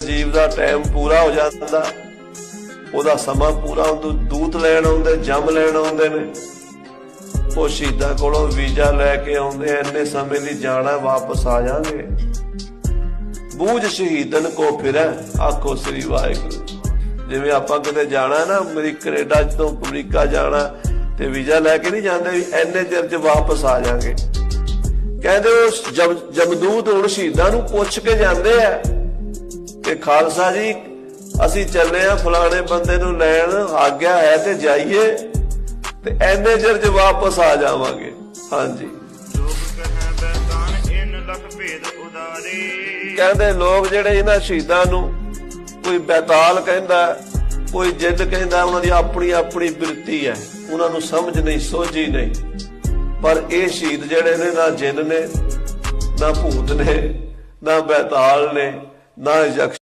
ਜੀਵ ਦਾ ਟਾਈਮ ਪੂਰਾ ਹੋ ਜਾਂਦਾ। ਉਹਦਾ ਸਮਾਂ ਪੂਰਾ ਹੁੰਦਾ। ਦੂਤ ਲੈਣ ਆਉਂਦੇ, ਜੰਮ ਲੈਣ ਆਉਂਦੇ ਨੇ। ਉਹ ਸ਼ਹੀਦਾਂ ਕੋਲੋਂ ਵੀਜ਼ਾ ਲੈ ਕੇ ਆਉਂਦੇ ਇੰਨੇ ਸਮੇਂ ਲਈ ਜਾਣਾ, ਵਾਪਸ ਆ ਜਾਣਗੇ ਬੂਝ ਸ਼ਹੀਦਨ ਕੋ ਫਿਰੈ, ਆਖੋ ਸ੍ਰੀ ਵਾਹਿਗੁਰੂ। ਜਿਵੇਂ ਆਪਾਂ ਕਿਤੇ ਜਾਣਾ ਨਾ ਅਮਰੀਕਾ ਕੈਨੇਡਾ ਤੋਂ ਅਮਰੀਕਾ ਜਾਣਾ ਤੇ ਵੀਜ਼ਾ ਲੈ ਕੇ ਨਹੀਂ ਜਾਂਦੇ ਵੀ ਇੰਨੇ ਚਿਰ ਚ ਵਾਪਸ ਆ ਜਾਾਂਗੇ। ਕਹਿੰਦੇ ਉਹ ਜਮ, ਜਮਦੂਤ ਹੁਣ ਸ਼ਹੀਦਾਂ ਨੂੰ ਪੁੱਛ ਕੇ ਜਾਂਦੇ ਆ। ਕਿ ਖਾਲਸਾ ਜੀ ਅਸੀਂ ਚੱਲੇ ਆ ਫਲਾਣੇ ਬੰਦੇ ਨੂੰ ਲੈਣ ਆਗਿਆ ਹੈ ਤੇ ਜਾਈਏ ਤੇ ਐਨੇ ਚਿਰ ਚ ਵਾਪਸ ਆ ਜਾਵਾਂਗੇ। ਹਾਂਜੀ। ਕਹਿੰਦੇ ਲੋਕ ਜਿਹੜੇ ਇਹਨਾਂ ਸ਼ਹੀਦਾਂ ਨੂੰ ਕੋਈ ਬੈਤਾਲ ਕਹਿੰਦਾ ਕੋਈ ਜਿੱਦ ਕਹਿੰਦਾ ਉਹਨਾਂ ਦੀ ਆਪਣੀ ਆਪਣੀ ਬਿਰਤੀ ਹੈ। ਉਹਨਾਂ ਨੂੰ ਸਮਝ ਨਹੀਂ ਸੋਝੀ ਨਹੀਂ। ਪਰ ਇਹ ਸ਼ਹੀਦ ਜਿਹੜੇ ਨੇ ਨਾ ਜਿੰਨ ਨੇ ਨਾ ਭੂਤ ਨੇ ਨਾ ਬੈਤਾਲ ਨੇ ਨਾ ਯਕਸ਼